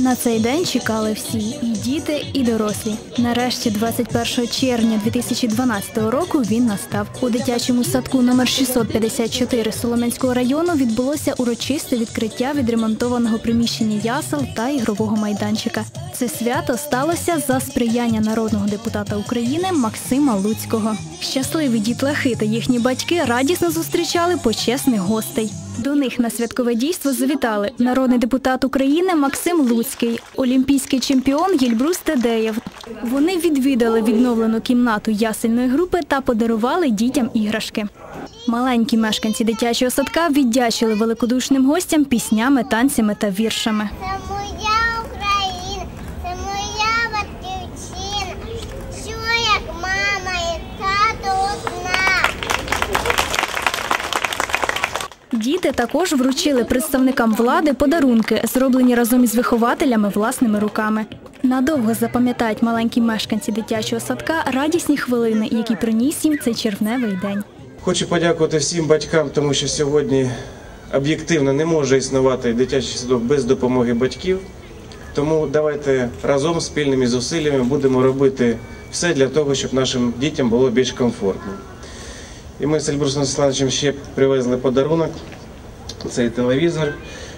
На цей день чекали всі і діти, і дорослі. Нарешті, 21 червня 2012 року, він настав. У дитячому садку номер 654 Солом'янського району відбулося урочисте відкриття відремонтованого приміщення ясел та ігрового майданчика. Це свято сталося за сприяння народного депутата України Максима Луцького. Щасливі дітлахи та їхні батьки радісно зустрічали почесних гостей. До них на святкове дійство завітали народний депутат України Максим Луцький, олімпійський чемпіон Гільбрус Тедеєв. Вони відвідали відновлену кімнату ясельної групи та подарували дітям іграшки. Маленькі мешканці дитячого садка віддячили великодушним гостям піснями, танцями та віршами. Діти також вручили представникам влади подарунки, зроблені разом із вихователями власними руками. Надовго запам'ятають маленькі мешканці дитячого садка радісні хвилини, які приніс їм цей червневий день. Хочу подякувати всім батькам, тому що сьогодні об'єктивно не може існувати дитячий садок без допомоги батьків. Тому давайте разом спільними зусиллями будемо робити все для того, щоб нашим дітям було більш комфортно. І ми з Ельбрусом Славовичем ще привезли подарунок. Цей телевізор,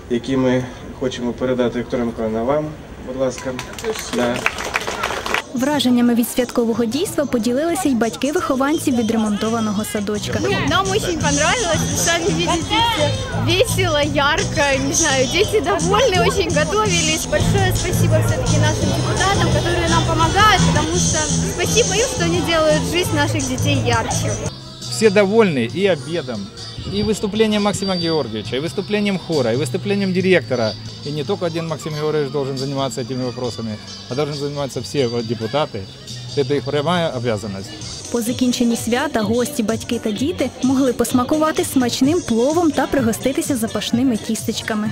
який ми хочемо передати Вікторія Миколаївна вам. Будь ласка. Да. Враженнями від святкового дійства поділилися й батьки вихованців відремонтованого садочка. Ну, нам очень понравилось. Сами видите, всё весело, ярко. Не знаю, дети довольны, очень готовились. Большое спасибо все-таки нашим депутатам, которые нам помогают, потому что спасибо им, что они делают жизнь наших детей ярче. все довольны и обедом, и выступлением Максима Георгиевича, и выступлением хора, и выступлением директора. И не только один Максим Георгиевич должен заниматься этими вопросами, а должны заниматься все вот депутаты. Это их прямая обязанность. По закінченні свята гості, батьки та діти могли посмакувати смачним пловом та пригоститися запашними тістечками.